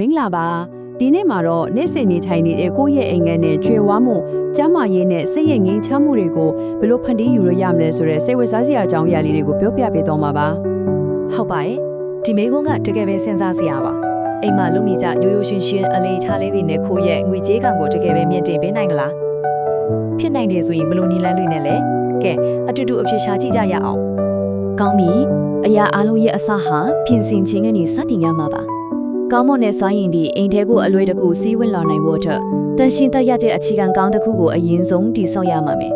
မင်္ဂလာပါဒီနေ့မှာတော့နေ့စဉ်နေထိုင်နေတဲ့ကိုယ့်ရဲ့အိမ်ငန်းနဲ့ကျွေဝါမှုကျမ်းမာရေးနဲ့စိတ်ရငြိမ်းချမ်းမှုတွေကိုဘယ်လိုဖန်တီးယူရရမလဲဆိုတဲ့စိတ်ဝင်စားစရာအကြောင်းအရာလေးတွေကိုပြောပြပေးသွားမှာပါဟုတ်ပါတယ်ဒီမေကုန်းကတကယ်ပဲစဉ်းစားစရာပါအိမ်မှာလုံနေကြရိုးရိုးရှင်းရှင်းအလေးထားလေးတွေနဲ့ခိုးရဲ့ငွေကြေးကောင်ကိုတကယ်ပဲမြင့်တင်ပေးနိုင်ကလားဖြစ်နိုင်တယ်ဆိုရင်ဘယ်လိုနည်းလမ်းတွေနဲ့လဲကဲအတူတူအဖြစ်ရှာကြည့်ကြရအောင်ကောင်းပြီအရာအလုံးရဲ့အစဟာပြင်ဆင်ခြင်းကနေစတင်ရမှာပါ ကောင်းမွန်တဲ့စွမ်းရည်ဒီအိမ်ထဲကိုအလွယ်တကူစီးဝင်လာနိုင်ဖို့အတွက်တန်ရှင်းတတ်ရတဲ့အခြေခံကောင်းတစ်ခုကိုအရင်ဆုံးတည်ဆောက်ရမှာမယ်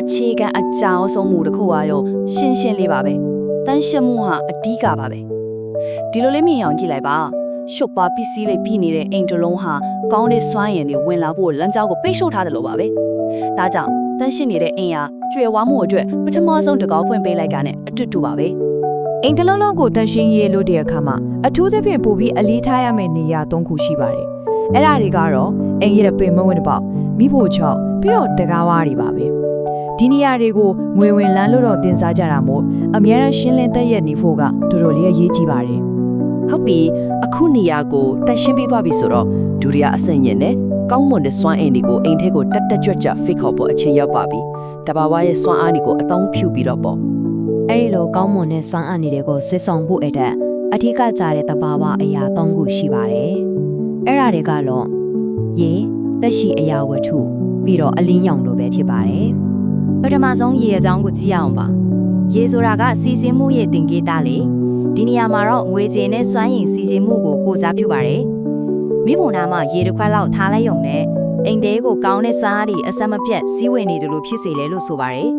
အခြေခံအကြောင်းဆုံးမှုတစ်ခုကတော့ရှင်းရှင်းလေးပါပဲတန်ရှင်းမှုဟာအဓိကပါပဲဒီလိုလေးမြင်အောင်ကြည့်လိုက်ပါရှုပ်ပါပစ္စည်းလေးပြီးနေတဲ့အိမ်တစ်လုံးဟာကောင်းတဲ့စွမ်းရည်တွေဝင်လာဖို့လမ်းကြောင်းကိုပိတ်ဆို့ထားတယ်လို့ပါပဲဒါကြောင့်တန်းရှင်းနေတဲ့အိမ်ဟာကျွယ်ဝမှုအတွက်ပထမဆုံးတကောက်ဖွင့်ပေးလိုက်ကနဲ့အတူတူပါပဲ အိမ်တစ်လုံးလုံးကိုတန်ရှင်းရေးလို့တဲ့အခါမှာအထူးသဖြင့်ပို့ပြီးအလေးထားရမယ့်နေရာ၃ခုရှိပါတယ်။အဲ့ဒါတွေကတော့အိမ်ရဲ့ပင်မဝင်တစ်ပေါက်မိဖို့ချောက်ပြီးတော့တကားဝါးတွေပါပဲ။ဒီနေရာတွေကိုငွေဝင်လန်းလို့တော့တင်စားကြတာမို့အများရန်ရှင်းလင်းသက်ရနေဖို့ကတော်တော်လေးအရေးကြီးပါတယ်ဟုတ်ပြီအခုနေရာကိုတက်ရှင်းပေးသွားပြီဆိုတော့ဒူရီယာအဆင်ရင်နဲ့ကောင်းမွန်တဲ့စွမ်းအင်တွေကိုအိမ်ထဲကိုတက်တက်ကြွကြွဖိတ်ခေါ်ဖို့အချိန်ရောက်ပါပြီတဘာဝရဲ့စွမ်းအားတွေကိုအသုံးပြုပြီးတော့ပေါ့ အဲ့ဒီလိုကောင်းမွန်တဲ့စွမ်းအားတွေကိုစစ်ဆောင်ဖို့အတွက်အထူးကကြတဲ့တဘာဝအရာ၃ခုရှိပါတယ်အဲ့ဒါတွေကတော့ရေသက်ရှိအရာဝတ္ထုပြီးတော့အလင်းရောင်လိုပဲဖြစ်ပါတယ်ပထမဆုံးရေအကြောင်းကိုကြည့်ရအောင်ပါရေဆိုတာကစီစဉ်မှုရဲ့တင်ကေးတာလေဒီနေရာမှာတော့ငွေကြေးနဲ့စွမ်းရည်စီစဉ်မှုကိုကိုစားပြုပါတယ်မိဘနာမှာရေတစ်ခွက်လောက်ထားလိုက်ရုံနဲ့အိမ်တဲကိုကောင်းတဲ့စွမ်းအားတွေအဆက်မပြတ်စီးဝင်နေတယ်လို့ဖြစ်စေလဲလို့ဆိုပါတယ်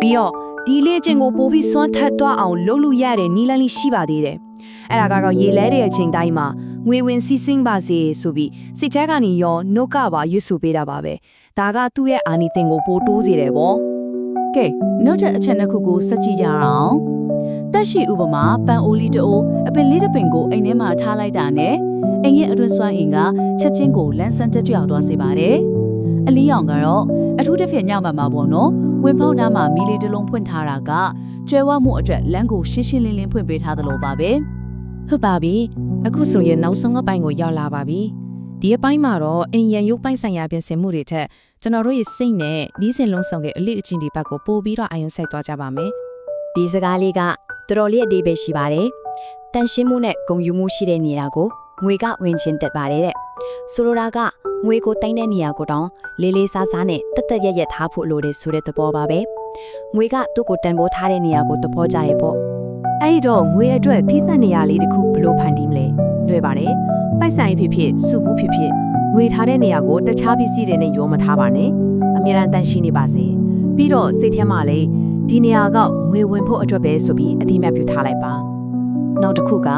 ပြီးတော့ ဒီလေ့ကျင့်ကိုပို့ပြီးစွမ်းထက်သွားအောင်လုပ်လို့ရတဲ့နီးလန်းလေးရှိပါသေးတယ်။အဲ့ဒါကတော့ရေလဲတဲ့အချိန်တိုင်းမှာငွေဝင်စီးစင်းပါစေဆိုပြီးစိတ်ထဲကနေရောနှုတ်ကပါရွတ်ဆိုပေးတာပါပဲ။ဒါကသူ့ရဲ့အာနီတင်ကိုပိုတိုးစေတယ်ပေါ့။ကဲနောက်ထပ်အချက်တစ်ခုကိုစက်ကြည့်ကြအောင်။တက်ရှိဥပမာပန်အိုလီတိုအပင်လေးတစ်ပင်ကိုအိမ်ထဲမှာထားလိုက်တာနဲ့အိမ်ရဲ့အတွင်းစွမ်းအင်ကချက်ချင်းကိုလန်းဆန်းတက်ကြွသွားစေပါတယ်။အလီရောင်ကတော့အထူးတစ်ဖြင့်ညမှာမှာပေါ့နော်။ ဝင်ဖောက်နားမှာမီလီတစ်လုံးဖွင့်ထားတာကကျွဲဝမှုအတွက်လမ်းကိုရှင်းရှင်းလင်းလင်းဖွင့်ပေးထားသလိုပါပဲဟုတ်ပါပြီအခုဆိုရင်နောက်ဆုံးအပိုင်းကိုရောက်လာပါပြီဒီအပိုင်းမှာတော့အင်ရန်ရုပ်ပိုင်းဆိုင်ရာပြင်ဆင်မှုတွေထက်ကျွန်တော်တို့ရဲ့စိတ်နဲ့ဤစဉ်လုံးဆောင်တဲ့အလေးအကျင့်တွေဘက်ကိုပို့ပြီးတော့အာရုံစိုက်သွားကြပါမယ်ဒီစကားလေးကတော်တော်လေးအသေးပဲရှိပါတယ်။တန်ရှင်းမှုနဲ့ဂုံယူမှုရှိတဲ့နေရာကိုငွေကဝင်ချင်းတက်ပါတယ်တဲ့။ဆိုလိုတာက ငွေကိုတိုင်းတဲ့နေရာကိုတောင်လေးလေးစားစားနဲ့တက်တက်ရက်ရက်ထားဖို့လိုတယ်ဆိုတဲ့သဘောပါပဲ။ငွေကသူ့ကိုတန်ဖိုးထားတဲ့နေရာကိုသဘောကျတယ်ပေါ့အဲ့ဒီတော့ငွေအတွက်သီးသန့်နေရာလေးတစ်ခုဘယ်လိုဖန်တီးမလဲလွယ်ပါတယ်ပိုက်ဆိုင်ဖြစ်ဖြစ်စုဘူးဖြစ်ဖြစ်ငွေထားတဲ့နေရာကိုတခြားပစ္စည်းတွေနဲ့ရောမထားပါနဲ့အမြဲတမ်းတန်ရှင်းနေပါစေပြီးတော့စိတ်ထဲမှာလည်းဒီနေရာကငွေဝင်ဖို့အတွက်ပဲဆိုပြီးအတိအမှတ်ပြုထားလိုက်ပါ။ နောက်တစ်ခုက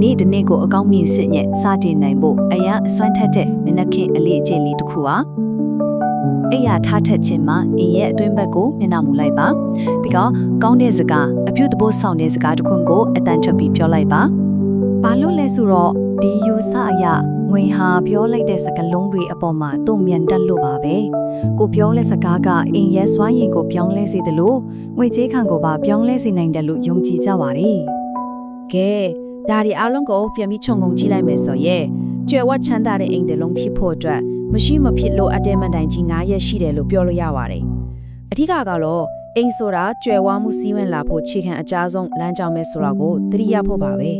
နေ့တစ်နေ့ကိုအကောင်းမြင်စစ်ညက်စတင်နိုင်ဖို့အရာအစွမ်းထက်တဲ့မနက်ခင်းအလေးအကျင့်လေးတစ်ခုပါ။အဲ့ရထားထက်ခြင်းမှာအင်းရဲ့အတွင်းဘက်ကိုမျက်နှာမူလိုက်ပါ။ပြီးတော့ကောင်းတဲ့စကားအပြုတ်တဘိုးဆောင်တဲ့စကားတစ်ခွန်းကိုအတန်ချုပ်ပြီးပြောလိုက်ပါ။ဘာလို့လဲဆိုတော့ဒီယူဆအရာငွေဟာပြောလိုက်တဲ့စကားလုံးတွေအပေါ်မှာတုံ့ပြန်တတ်လို့ပါပဲ။ကိုပြောလဲစကားကအင်းရဲ့စွမ်းရည်ကိုပြောင်းလဲစေတယ်လို့ငွေကြေးခံကိုပါပြောင်းလဲစေနိုင်တယ်လို့ယုံကြည်ကြပါရစေ။ ကဲဒါဒီအားလုံးကိုပြန်ပြီးခြုံငုံကြည့်လိုက်မယ်ဆိုရင်ကျွယ်ဝချမ်းသာတဲ့အိမ်တစ်လုံးဖြစ်ဖို့အတွက်မရှိမဖြစ်လို့အတဲမန်တိုင်ကြီး9ရက်ရှိတယ်လို့ပြောလို့ရပါတယ်အထူးကတော့အိမ်ဆိုတာကျွယ်ဝမှုစီးဝင်လာဖို့ခြေခံအကြဆုံးလမ်းကြောင်းပဲဆိုတာကိုသတိရဖို့ပါပဲ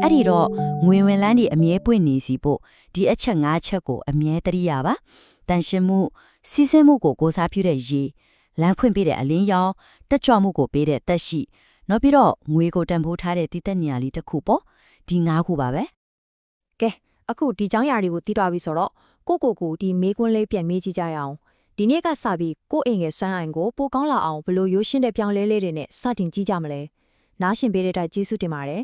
အဲ့ဒီတော့ငွေဝင်လန်းတွေအမြဲပွင့်နေစီဖို့ဒီအချက်၅ချက်ကိုအမြဲတရိယာပါတန်ရှင်းမှုစီးဆင်းမှုကိုကိုစားပြုတဲ့ရေလမ်းခွင့်ပေးတဲ့အလင်းရောင်တက်ကြွမှုကိုပေးတဲ့တက်ရှိ နောက်ပြီးတော့ငွေကိုတန်ဖိုးထားတဲ့တည်တက်နေရာလေးတစ်ခုပေါ့ဒီ၅ခုပါပဲကဲအခုဒီចောင်းရာတွေကိုတီးသွားပြီဆိုတော့ကိုကိုကိုဒီမေးခွန်းလေးပြန်မေးကြည့်ကြရအောင်ဒီနေ့ကစပြီးကိုအိမ်ရဲ့စွမ်းအိုင်ကိုပိုကောင်းလာအောင်ဘလို့ရိုးရှင်းတဲ့ပြောင်းလဲလေးတွေနဲ့စတင်ကြည့်ကြမလဲနားရှင်ပေးတဲ့အတွက်ကျေးဇူးတင်ပါတယ်